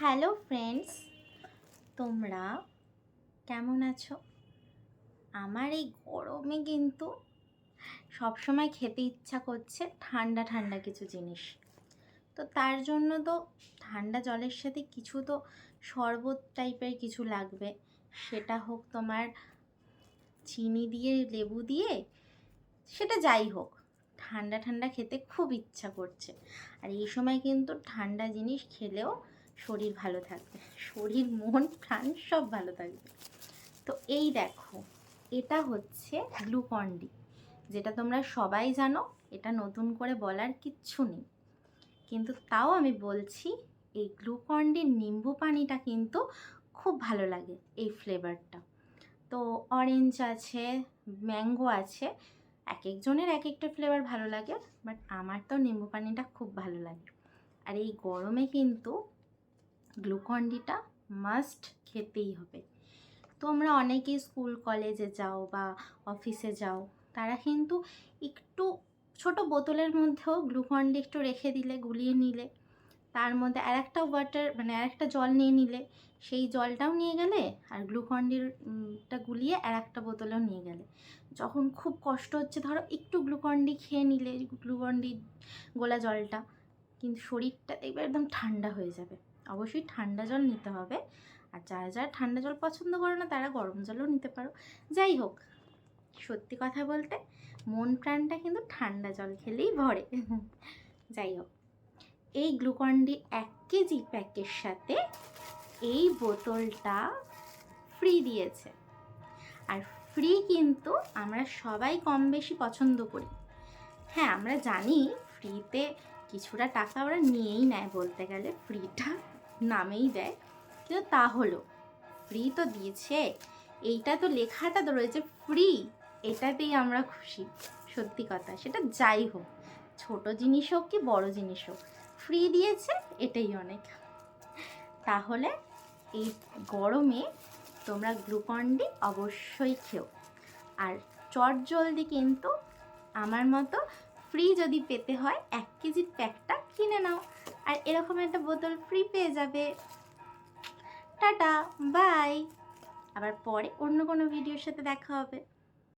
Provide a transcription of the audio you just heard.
Hello friends, তোমরা কেমন আছো? আমার এই গরমে কিন্তু সবসময় খেতে ইচ্ছা করছে ঠান্ডা ঠান্ডা কিছু জিনিস। তো তার জন্য তো ঠান্ডা জলের সাথে কিছু তো শরবত টাইপের কিছু লাগবে। সেটা হোক তোমার চিনি দিয়ে, লেবু দিয়ে, সেটা যাই হোক, ঠান্ডা ঠান্ডা খেতে খুব ইচ্ছা করছে। আর এই সময় কিন্তু ঠান্ডা জিনিস খেলেও শরীর ভালো থাকবে। শরীর, মন, প্রাণ সব ভালো থাকবে। তো এই দেখো, এটা হচ্ছে গ্লুকন্ডি যেটা তোমরা সবাই জানো, এটা নতুন করে বলার কিচ্ছু নেই। কিন্তু তাও আমি বলছি, এই গ্লুকন্ডির নিম্বু পানিটা কিন্তু খুব ভালো লাগে এই ফ্লেভারটা। তো অরেঞ্জ আছে, ম্যাঙ্গো আছে, এক একজনের এক একটা ফ্লেভার ভালো লাগে, বাট আমার তো নিম্বু পানিটা খুব ভালো লাগে। আর এই গরমে কিন্তু গ্লুকন্ডিটা মাস্ট খেতেই হবে। তোমরা অনেকেই স্কুল, কলেজে যাও বা অফিসে যাও, তারা কিন্তু একটু ছোট বোতলের মধ্যেও গ্লুকন্ডি একটু রেখে দিলে, গুলিয়ে নিলে, তার মধ্যে আর একটা ওয়াটার মানে আর একটা জল নিয়ে নিলে, সেই জলটাও নিয়ে গেলে আর গ্লুকন্ডিরটা গুলিয়ে আর একটা বোতলেও নিয়ে গেলে। যখন খুব কষ্ট হচ্ছে, ধরো একটু গ্লুকন্ডি খেয়ে নিলে গ্লুকন্ডি গোলা জলটা, কিন্তু শরীরটা দেখবে একদম ঠান্ডা হয়ে যাবে। অবশ্যই ঠান্ডা জল নিতে হবে। আর যারা যারা ঠান্ডা জল পছন্দ করে না, তারা গরম জলও নিতে পারো। যাই হোক, সত্যি কথা বলতে মন প্রাণটা কিন্তু ঠান্ডা জল খেলেই ভরে। যাই হোক, এই গ্লুকন্ডি এক কেজি প্যাকের সাথে এই বোতলটা ফ্রি দিয়েছে। আর ফ্রি কিন্তু আমরা সবাই কম বেশি পছন্দ করি। হ্যাঁ আমরা জানি ফ্রিতে কিছুটা টাকা ওরা নিয়েই নেয় বলতে গেলে। ফ্রিটা নামেই দেয়। কিন্তু তা হলো ফ্রি তো দিয়েছে, এইটা তো লেখাটা তো রয়েছে ফ্রি এটাতেই আমরা খুশি, সত্যি কথা। সেটা যাই হোক, ছোট জিনিস হোক কি বড় জিনিস হোক ফ্রি দিয়েছে, এটাই অনেক। তাহলে এই গরমে তোমরা গ্লুকন্ডি অবশ্যই খেও। আর চট জলদি কিন্তু আমার মতো ফ্রি যদি পেতে হয়, এক কেজির প্যাকটা কিনে নাও। আর এরকম একটা বোতল ফ্রি পেয়ে যাবে। টাটা বাই আবার পরে অন্য কোনো ভিডিওর সাথে দেখা হবে।